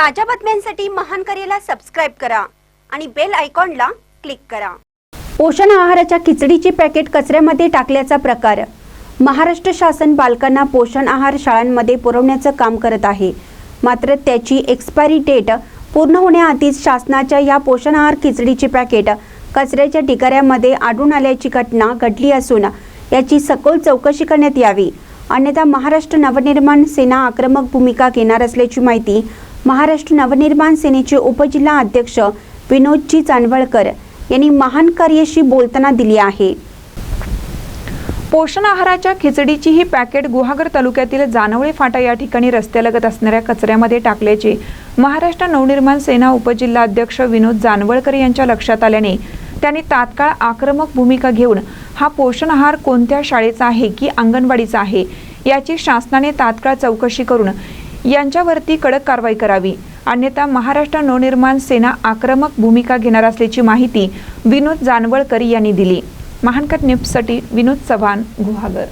ताज्या बातम्यांसाठी महान करेला सबस्क्राईब करा आणि बेल आयकॉनला क्लिक करा. पोषण आहाराच्या खिचडीची पॅकेट कचऱ्यामध्ये टाकल्याचा प्रकार. महाराष्ट्र शासन बालकांना पोषण आहार शाळांमध्ये पुरवण्याचं काम करत आहे. मात्र त्याची एक्सपायरी डेट पूर्ण होण्याआधीच शासनाच्या या पोषण आहार खिचडीची पॅकेट कचऱ्याच्या ढिगाऱ्यामध्ये आढळून आल्याची घटना घडली असून याची सखोल चौकशी करण्यात यावी. अन्यथा महाराष्ट्र नवनिर्माण सेना आक्रमक भूमिका घेणार असल्याची माहिती महाराष्ट्र नवनिर्माण सेनेचे उपजिल्हा अध्यक्ष विनोदजी चांदवळकर यांनी महान कार्यशी बोलताना दिली आहे. पोषण आहाराच्या खिचडीची ही पॅकेट गुहागर तालुक्यातील जानवळे फाटा या ठिकाणी रस्त्यालगत असणाऱ्या कचऱ्यामध्ये टाकल्याचे महाराष्ट्र नवनिर्माण सेना उपजिल्हा अध्यक्ष विनोद जानवळकर यांच्या लक्षात आल्याने त्यांनी तात्काळ आक्रमक भूमिका घेऊन हा पोषण आहार कोणत्या शाळेचा आहे की अंगणवाडीचा आहे याची शासनाने तात्काळ चौकशी करून यांच्यावरती कडक कारवाई करावी. अन्यथा महाराष्ट्र नवनिर्माण सेना आक्रमक भूमिका घेणार असल्याची माहिती विनोद जानवळकर यांनी दिली. महानकट न्यूजसाठी विनोद चव्हाण गुहागर.